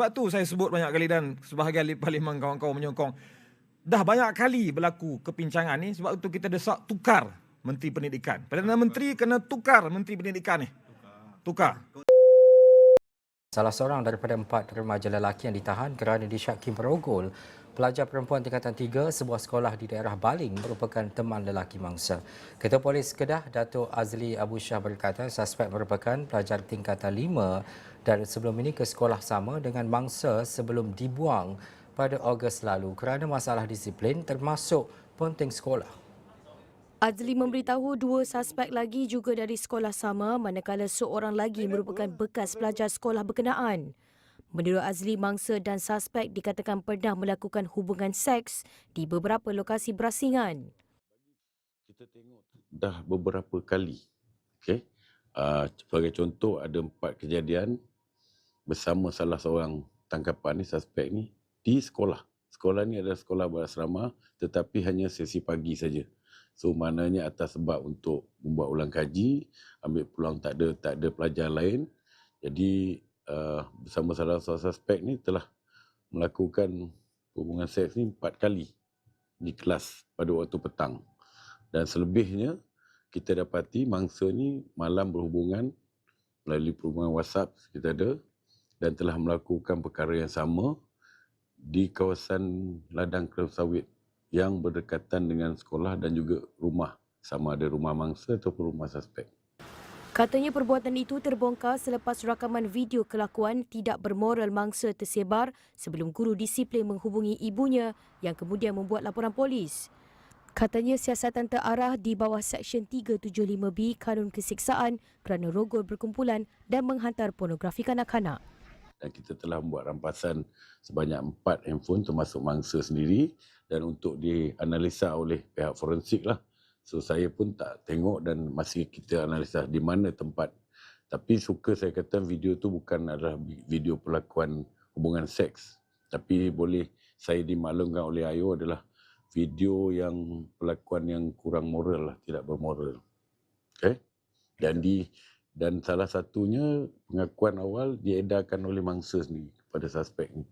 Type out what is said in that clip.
Sebab tu saya sebut banyak kali dan sebahagian li- parlimen kawan-kawan menyokong. Dah banyak kali berlaku kepincangan ni sebab itu kita desak tukar Menteri Pendidikan. Perdana Menteri kena tukar Menteri Pendidikan ni. Tukar. Salah seorang daripada empat remaja lelaki yang ditahan kerana disyaki merogol pelajar perempuan tingkatan 3 sebuah sekolah di daerah Baling merupakan teman lelaki mangsa. Ketua Polis Kedah, Dato' Azli Abu Shah berkata suspek merupakan pelajar tingkatan 5 dan sebelum ini ke sekolah sama dengan mangsa sebelum dibuang pada Ogos lalu kerana masalah disiplin termasuk penting sekolah. Azli memberitahu dua suspek lagi juga dari sekolah sama manakala seorang lagi merupakan bekas pelajar sekolah berkenaan. Menurut Azli, mangsa dan suspek dikatakan pernah melakukan hubungan seks di beberapa lokasi berasingan. kita tengok dah beberapa kali. Okay? Uh, sebagai contoh ada empat kejadian bersama salah seorang tangkapan ni, suspek ni di sekolah. Sekolah ni adalah sekolah berasrama tetapi hanya sesi pagi saja. So maknanya atas sebab untuk membuat ulang kaji, ambil peluang tak ada tak ada pelajar lain. Jadi uh, bersama salah seorang suspek ni telah melakukan hubungan seks ni empat kali di kelas pada waktu petang dan selebihnya kita dapati mangsa ni malam berhubungan melalui perhubungan WhatsApp kita ada dan telah melakukan perkara yang sama di kawasan ladang kelapa sawit yang berdekatan dengan sekolah dan juga rumah sama ada rumah mangsa ataupun rumah suspek. Katanya perbuatan itu terbongkar selepas rakaman video kelakuan tidak bermoral mangsa tersebar sebelum guru disiplin menghubungi ibunya yang kemudian membuat laporan polis. Katanya siasatan terarah di bawah Seksyen 375B Kanun Kesiksaan kerana rogol berkumpulan dan menghantar pornografi kanak-kanak. Dan kita telah membuat rampasan sebanyak empat handphone termasuk mangsa sendiri dan untuk dianalisa oleh pihak forensik lah. So saya pun tak tengok dan masih kita analisa di mana tempat. Tapi suka saya kata video tu bukan adalah video pelakuan hubungan seks. Tapi boleh saya dimaklumkan oleh Ayu adalah video yang pelakuan yang kurang moral lah, tidak bermoral. Okay? Dan di dan salah satunya pengakuan awal diedarkan oleh mangsa sendiri kepada suspek ni.